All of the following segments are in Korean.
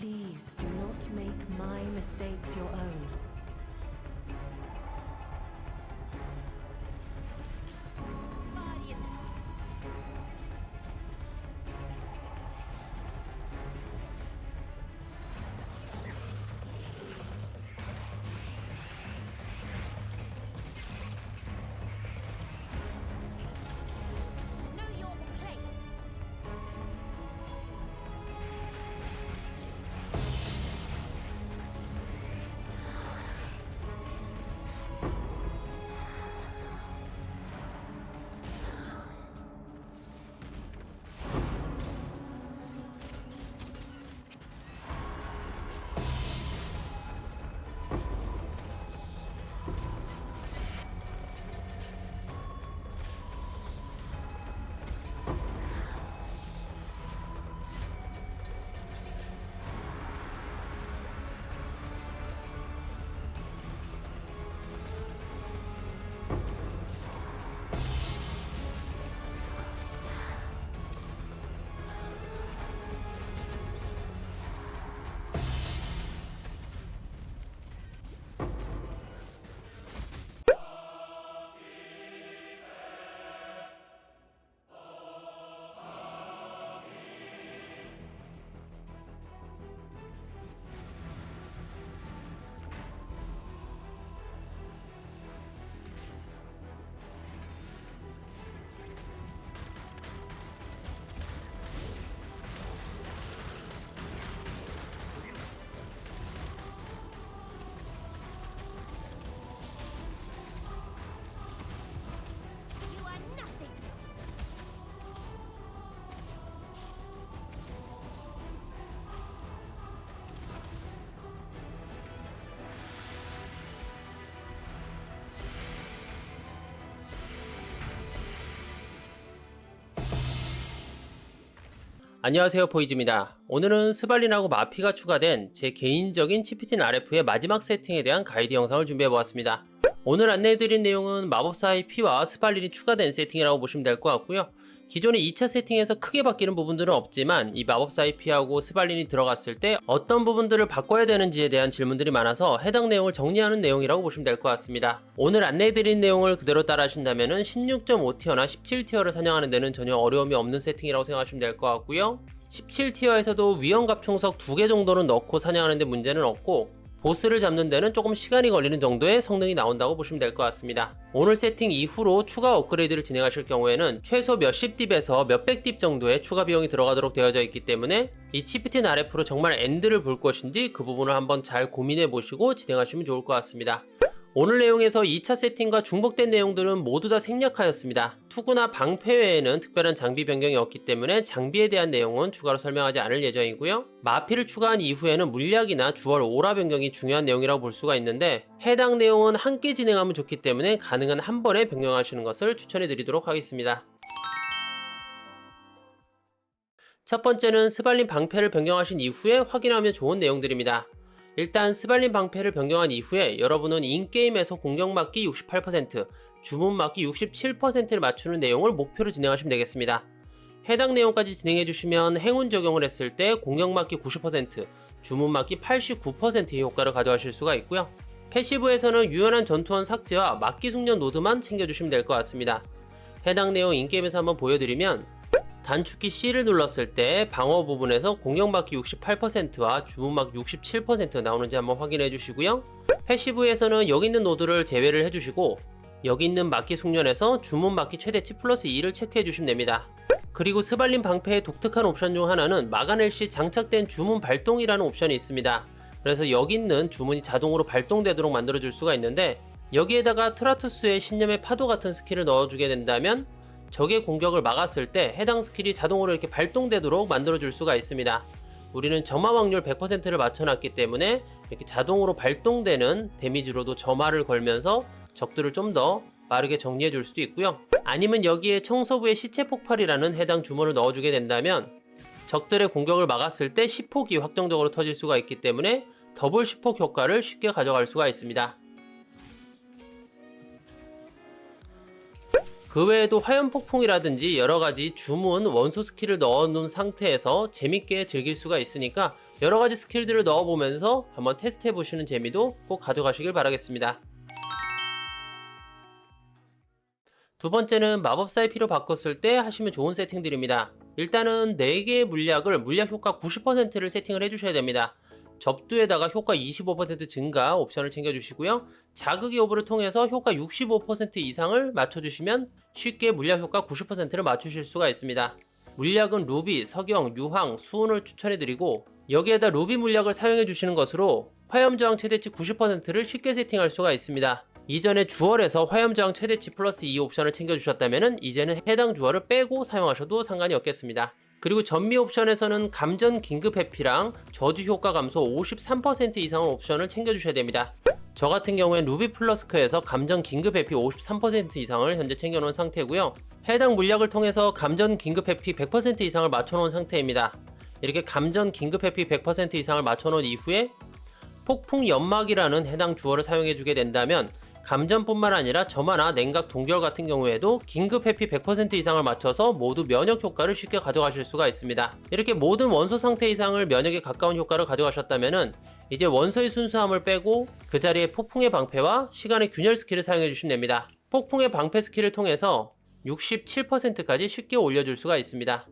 Please do not make my mistakes your own. 안녕하세요 포이즈입니다. 오늘은 스발린하고 마피가 추가된 제 개인적인 치피틴 RF의 마지막 세팅에 대한 가이드 영상을 준비해보았습니다. 오늘 안내해드린 내용은 마법사의 피와 스발린이 추가된 세팅이라고 보시면 될 것 같고요. 기존의 2차 세팅에서 크게 바뀌는 부분들은 없지만 이 마법사의 피하고 스발린이 들어갔을 때 어떤 부분들을 바꿔야 되는지에 대한 질문들이 많아서 해당 내용을 정리하는 내용이라고 보시면 될 것 같습니다. 오늘 안내해드린 내용을 그대로 따라 하신다면 16.5티어나 17티어를 사냥하는 데는 전혀 어려움이 없는 세팅이라고 생각하시면 될 것 같고요. 17티어에서도 위험갑 충석 2개 정도는 넣고 사냥하는 데 문제는 없고 보스를 잡는 데는 조금 시간이 걸리는 정도의 성능이 나온다고 보시면 될 것 같습니다. 오늘 세팅 이후로 추가 업그레이드를 진행하실 경우에는 최소 몇십 딥에서 몇백 딥 정도의 추가 비용이 들어가도록 되어져 있기 때문에 이 치프틴 RF로 정말 엔드를 볼 것인지 그 부분을 한번 잘 고민해 보시고 진행하시면 좋을 것 같습니다. 오늘 내용에서 2차 세팅과 중복된 내용들은 모두 다 생략하였습니다. 투구나 방패 외에는 특별한 장비 변경이 없기 때문에 장비에 대한 내용은 추가로 설명하지 않을 예정이고요. 마피를 추가한 이후에는 물약이나 주얼 오라 변경이 중요한 내용이라고 볼 수가 있는데 해당 내용은 함께 진행하면 좋기 때문에 가능한 한 번에 변경하시는 것을 추천해 드리도록 하겠습니다. 첫 번째는 스발린 방패를 변경하신 이후에 확인하면 좋은 내용들입니다. 일단 스발린 방패를 변경한 이후에 여러분은 인게임에서 공격 맞기 68%, 주문 맞기 67%를 맞추는 내용을 목표로 진행하시면 되겠습니다. 해당 내용까지 진행해 주시면 행운 적용을 했을 때 공격 맞기 90%, 주문 맞기 89%의 효과를 가져가실 수가 있고요. 패시브에서는 유연한 전투원 삭제와 막기 숙련 노드만 챙겨주시면 될 것 같습니다. 해당 내용 인게임에서 한번 보여드리면 단축키 C를 눌렀을 때 방어 부분에서 공격막기 68%와 주문막 67% 나오는지 한번 확인해 주시고요. 패시브에서는 여기 있는 노드를 제외를 해주시고 여기 있는 막기 숙련에서 주문 막기 최대치 플러스 2를 체크해 주시면 됩니다. 그리고 스발린 방패의 독특한 옵션 중 하나는 막아낼 시 장착된 주문 발동이라는 옵션이 있습니다. 그래서 여기 있는 주문이 자동으로 발동되도록 만들어 줄 수가 있는데 여기에다가 트라투스의 신념의 파도 같은 스킬을 넣어주게 된다면 적의 공격을 막았을 때 해당 스킬이 자동으로 이렇게 발동되도록 만들어줄 수가 있습니다. 우리는 점화 확률 100%를 맞춰놨기 때문에 이렇게 자동으로 발동되는 데미지로도 점화를 걸면서 적들을 좀 더 빠르게 정리해 줄 수도 있고요. 아니면 여기에 청소부의 시체 폭발이라는 해당 주문을 넣어주게 된다면 적들의 공격을 막았을 때 시폭이 확정적으로 터질 수가 있기 때문에 더블 시폭 효과를 쉽게 가져갈 수가 있습니다. 그 외에도 화염폭풍이라든지 여러가지 주문 원소 스킬을 넣어놓은 상태에서 재밌게 즐길 수가 있으니까 여러 가지 스킬들을 넣어보면서 한번 테스트해 보시는 재미도 꼭 가져가시길 바라겠습니다. 두 번째는 마법사의 피로 바꿨을 때 하시면 좋은 세팅들입니다. 일단은 4개의 물약을 물약 효과 90%를 세팅을 해주셔야 됩니다. 접두에다가 효과 25% 증가 옵션을 챙겨주시고요. 자극의 오브를 통해서 효과 65% 이상을 맞춰주시면 쉽게 물약 효과 90%를 맞추실 수가 있습니다. 물약은 루비, 석영, 유황, 수은을 추천해드리고 여기에다 루비 물약을 사용해 주시는 것으로 화염저항 최대치 90%를 쉽게 세팅할 수가 있습니다. 이전에 주얼에서 화염저항 최대치 플러스 2 옵션을 챙겨주셨다면 이제는 해당 주얼을 빼고 사용하셔도 상관이 없겠습니다. 그리고 전미 옵션에서는 감전 긴급 회피랑 저주 효과 감소 53% 이상의 옵션을 챙겨주셔야 됩니다. 저 같은 경우엔 루비 플러스크에서 감전 긴급 회피 53% 이상을 현재 챙겨놓은 상태고요. 해당 물약을 통해서 감전 긴급 회피 100% 이상을 맞춰놓은 상태입니다. 이렇게 감전 긴급 회피 100% 이상을 맞춰놓은 이후에 폭풍 연막이라는 해당 주어를 사용해주게 된다면 감전뿐만 아니라 점화나 냉각 동결 같은 경우에도 긴급 회피 100% 이상을 맞춰서 모두 면역 효과를 쉽게 가져가실 수가 있습니다. 이렇게 모든 원소 상태 이상을 면역에 가까운 효과를 가져가셨다면은 이제 원소의 순수함을 빼고 그 자리에 폭풍의 방패와 시간의 균열 스킬을 사용해 주시면 됩니다. 폭풍의 방패 스킬을 통해서 67%까지 쉽게 올려줄 수가 있습니다.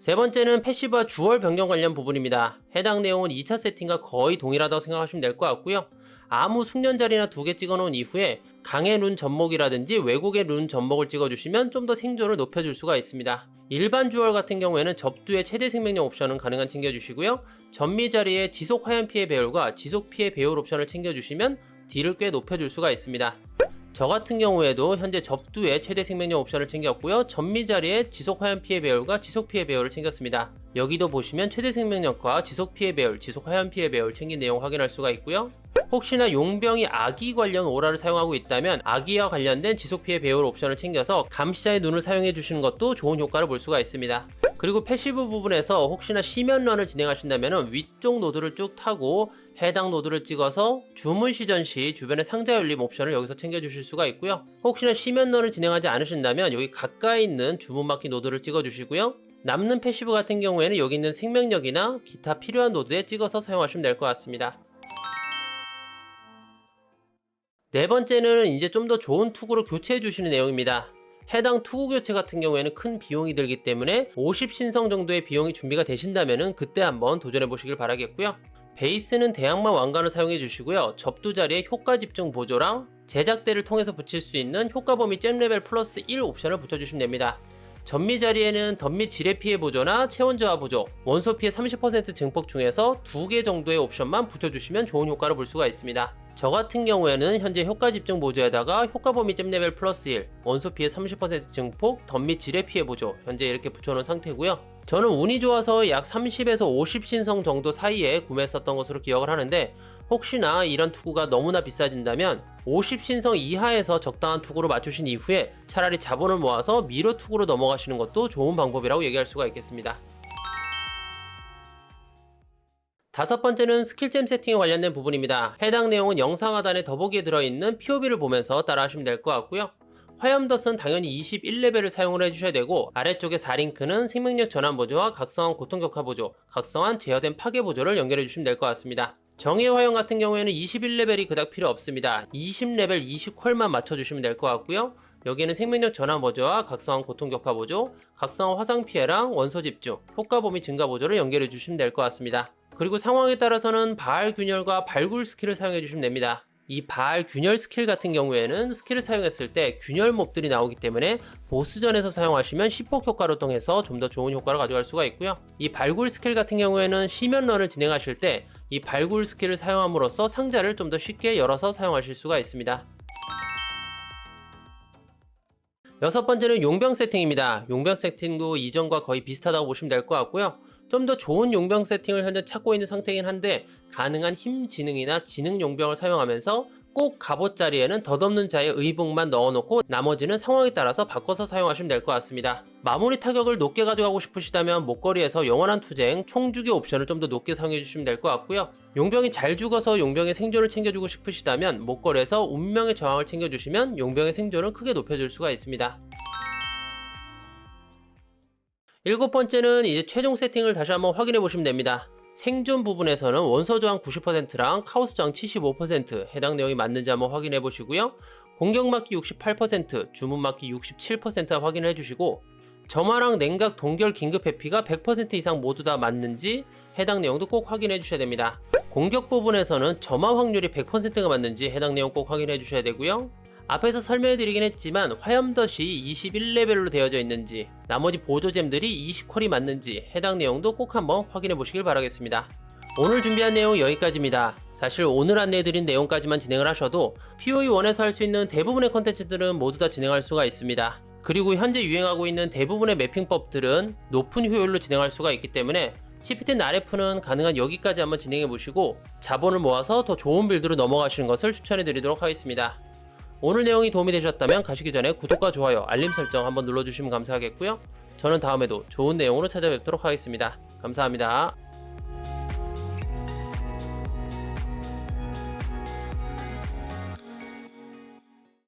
세 번째는 패시브와 주얼 변경 관련 부분입니다. 해당 내용은 2차 세팅과 거의 동일하다고 생각하시면 될 것 같고요. 아무 숙련 자리나 두 개 찍어 놓은 이후에 강의 룬 접목이라든지 왜곡의 룬 접목을 찍어주시면 좀 더 생존을 높여줄 수가 있습니다. 일반 주얼 같은 경우에는 접두의 최대 생명력 옵션은 가능한 챙겨주시고요. 전미 자리에 지속 화염 피해 배율과 지속 피해 배율 옵션을 챙겨주시면 딜을 꽤 높여줄 수가 있습니다. 저 같은 경우에도 현재 접두에 최대 생명력 옵션을 챙겼고요. 전미 자리에 지속 화염 피해 배율과 지속 피해 배율을 챙겼습니다. 여기도 보시면 최대 생명력과 지속 피해 배율, 지속 화염 피해 배율 챙긴 내용 확인할 수가 있고요. 혹시나 용병이 아기 관련 오라를 사용하고 있다면 아기와 관련된 지속 피해 배율 옵션을 챙겨서 감시자의 눈을 사용해 주시는 것도 좋은 효과를 볼 수가 있습니다. 그리고 패시브 부분에서 혹시나 시면런을 진행하신다면 위쪽 노드를 쭉 타고 해당 노드를 찍어서 주문 시전 시 주변의 상자 열림 옵션을 여기서 챙겨주실 수가 있고요. 혹시나 시면런을 진행하지 않으신다면 여기 가까이 있는 주문 막기 노드를 찍어주시고요. 남는 패시브 같은 경우에는 여기 있는 생명력이나 기타 필요한 노드에 찍어서 사용하시면 될 것 같습니다. 네 번째는 이제 좀 더 좋은 투구로 교체해 주시는 내용입니다. 해당 투구 교체 같은 경우에는 큰 비용이 들기 때문에 50신성 정도의 비용이 준비가 되신다면 그때 한번 도전해 보시길 바라겠고요. 베이스는 대항마 왕관을 사용해 주시고요. 접두 자리에 효과 집중 보조랑 제작대를 통해서 붙일 수 있는 효과 범위 잼 레벨 플러스 1 옵션을 붙여주시면 됩니다. 전미 자리에는 덧미 지뢰 피해 보조나 체온 저하 보조, 원소 피해 30% 증폭 중에서 두 개 정도의 옵션만 붙여주시면 좋은 효과를 볼 수가 있습니다. 저 같은 경우에는 현재 효과 집중 보조에다가 효과 범위 잼 레벨 플러스 1, 원소 피해 30% 증폭, 덧미 지뢰 피해 보조 현재 이렇게 붙여놓은 상태고요. 저는 운이 좋아서 약 30에서 50 신성 정도 사이에 구매했었던 것으로 기억을 하는데 혹시나 이런 투구가 너무나 비싸진다면 50 신성 이하에서 적당한 투구로 맞추신 이후에 차라리 자본을 모아서 미로 투구로 넘어가시는 것도 좋은 방법이라고 얘기할 수가 있겠습니다. 다섯 번째는 스킬잼 세팅에 관련된 부분입니다. 해당 내용은 영상 하단에 더보기에 들어있는 POB를 보면서 따라하시면 될 것 같고요. 화염덧은 당연히 21레벨을 사용을 해주셔야 되고 아래쪽에 4링크는 생명력 전환 보조와 각성한 고통 격화 보조, 각성한 제어된 파괴 보조를 연결해 주시면 될 것 같습니다. 정의 화염 같은 경우에는 21레벨이 그닥 필요 없습니다. 20레벨 20컬만 맞춰주시면 될 것 같고요. 여기는 생명력 전환 보조와 각성한 고통 격화 보조, 각성한 화상 피해랑 원소 집중, 효과 범위 증가 보조를 연결해 주시면 될 것 같습니다. 그리고 상황에 따라서는 바알 균열과 발굴 스킬을 사용해 주시면 됩니다. 이 바알 균열 스킬 같은 경우에는 스킬을 사용했을 때 균열 몹들이 나오기 때문에 보스전에서 사용하시면 시폭 효과를 통해서 좀 더 좋은 효과를 가져갈 수가 있고요. 이 발굴 스킬 같은 경우에는 시면런을 진행하실 때 이 발굴 스킬을 사용함으로써 상자를 좀 더 쉽게 열어서 사용하실 수가 있습니다. 여섯 번째는 용병 세팅입니다. 용병 세팅도 이전과 거의 비슷하다고 보시면 될 것 같고요. 좀 더 좋은 용병 세팅을 현재 찾고 있는 상태이긴 한데 가능한 힘 지능이나 지능 용병을 사용하면서 꼭 갑옷 자리에는 덧없는 자의 의복만 넣어놓고 나머지는 상황에 따라서 바꿔서 사용하시면 될 것 같습니다. 마무리 타격을 높게 가져가고 싶으시다면 목걸이에서 영원한 투쟁, 총주기 옵션을 좀 더 높게 사용해 주시면 될 것 같고요. 용병이 잘 죽어서 용병의 생존을 챙겨주고 싶으시다면 목걸이에서 운명의 저항을 챙겨주시면 용병의 생존을 크게 높여줄 수가 있습니다. 일곱 번째는 이제 최종 세팅을 다시 한번 확인해 보시면 됩니다. 생존 부분에서는 원소 저항 90%랑 카오스 저항 75% 해당 내용이 맞는지 한번 확인해 보시고요. 공격 막기 68%, 주문 막기 67% 확인해 주시고 점화랑 냉각 동결 긴급 회피가 100% 이상 모두 다 맞는지 해당 내용도 꼭 확인해 주셔야 됩니다. 공격 부분에서는 점화 확률이 100%가 맞는지 해당 내용 꼭 확인해 주셔야 되고요. 앞에서 설명해 드리긴 했지만 화염덫이 21레벨로 되어져 있는지 나머지 보조잼들이 20컬이 맞는지 해당 내용도 꼭 한번 확인해 보시길 바라겠습니다. 오늘 준비한 내용 여기까지입니다. 사실 오늘 안내해드린 내용까지만 진행을 하셔도 POE1에서 할 수 있는 대부분의 컨텐츠들은 모두 다 진행할 수가 있습니다. 그리고 현재 유행하고 있는 대부분의 매핑법들은 높은 효율로 진행할 수가 있기 때문에 CPT RF는 가능한 여기까지 한번 진행해 보시고 자본을 모아서 더 좋은 빌드로 넘어가시는 것을 추천해 드리도록 하겠습니다. 오늘 내용이 도움이 되셨다면 가시기 전에 구독과 좋아요, 알림 설정 한번 눌러주시면 감사하겠고요. 저는 다음에도 좋은 내용으로 찾아뵙도록 하겠습니다. 감사합니다.